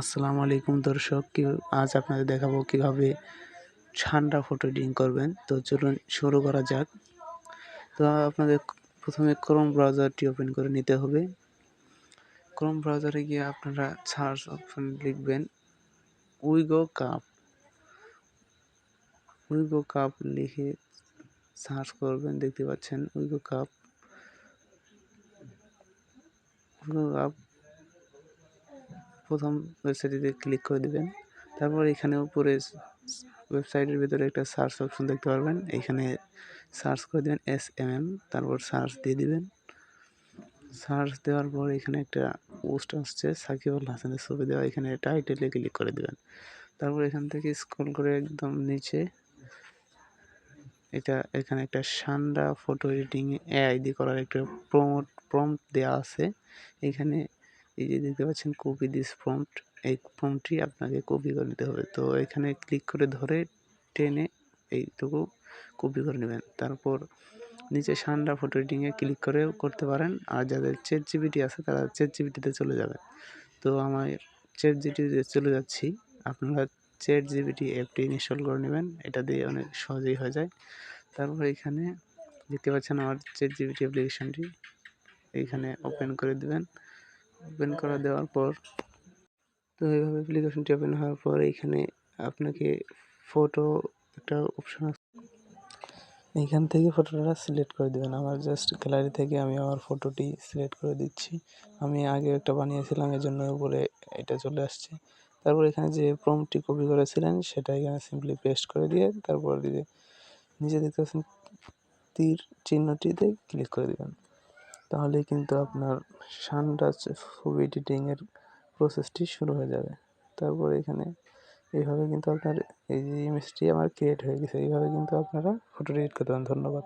আসসালামু আলাইকুম দর্শক। কি, আজ আপনাদের দেখাবো কীভাবে ঠান্ডা ফটো এডিটিং করবেন। তো চলুন শুরু করা যাক। তো আপনাদের প্রথমে ক্রোম ব্রাউজারটি ওপেন করে নিতে হবে। ক্রোম ব্রাউজারে গিয়ে আপনারা সার্চ অপশন লিখবেন উইগো কাপ উইগো কাপ লিখে সার্চ করবেন, দেখতে পাচ্ছেন উইগো কাপ উইগো কাপ প্রথম ওয়েবসাইটটিতে ক্লিক করে দেবেন। তারপর এখানে উপরে ওয়েবসাইটের ভিতরে একটা সার্চ অপশন দেখতে পারবেন। এখানে সার্চ করে দেবেন এস এম এম তারপর সার্চ দিয়ে দিবেন। সার্চ দেওয়ার পর এখানে একটা পোস্ট আসছে, সাকিব আল হাসানের ছবি দেওয়া। এখানে টাইটেলে ক্লিক করে দেবেন। তারপর এখান থেকে স্ক্রল করে একদম নিচে এটা, এখানে একটা সান্ডা ফটো এডিটিং এআই দিয়ে করার একটা প্রমোট প্রম্পট দেওয়া আছে। এখানে এই যে দেখতে পাচ্ছেন কপি দিস প্রম্পট এই প্রম্পটটি আপনাকে কপি করে নিতে হবে। তো এখানে ক্লিক করে ধরে টেনে এইটুকু কপি করে নেবেন। তারপর নিচে সান্ডা ফটো এডিটিংয়ে ক্লিক করেও করতে পারেন। আর যাদের চেট জিবিটি আছে তারা চেট জিবিটিতে চলে যাবে তো আমার চেট জিবিটিতে চলে যাচ্ছি। আপনারা চেট জিবিটি অ্যাপটি ইনস্টল করে নেবেন। এটা দিয়ে অনেক সহজেই হয়ে যায়। তারপর এখানে দেখতে পাচ্ছেন আমার চেট জিবিটি অ্যাপ্লিকেশনটি। এইখানে ওপেন করে দেবেন। ওপেন করা দেওয়ার পর, তো এইভাবে অ্যাপ্লিকেশনটি ওপেন হওয়ার পর এইখানে আপনাকে ফটো একটা অপশন আছে। এইখান থেকে ফটোটা সিলেক্ট করে দেবেন। আমার জাস্ট গ্যালারি থেকে আমি আমার ফটোটি সিলেক্ট করে দিচ্ছি। আমি আগে একটা বানিয়েছিলাম এর জন্য উপরে এটা চলে আসছে। তারপর এখানে যে প্রমটি কপি করেছিলেন, সেটা এখানে সিম্পলি পেস্ট করে দিয়ে তারপর দিয়ে নিজে দেখতে পাচ্ছেন তীর চিহ্নটিতে ক্লিক করে দেবেন। তাহলেই কিন্তু আপনার সানরাজ ছবি এডিটিংয়ের প্রসেসটি শুরু হয়ে যাবে। তারপরে এখানে এইভাবে কিন্তু আপনার এই যে ইমেজটি আমার ক্রিয়েট হয়ে গেছে, এইভাবে কিন্তু আপনারা ফটো এডিট করতে পারেন। ধন্যবাদ।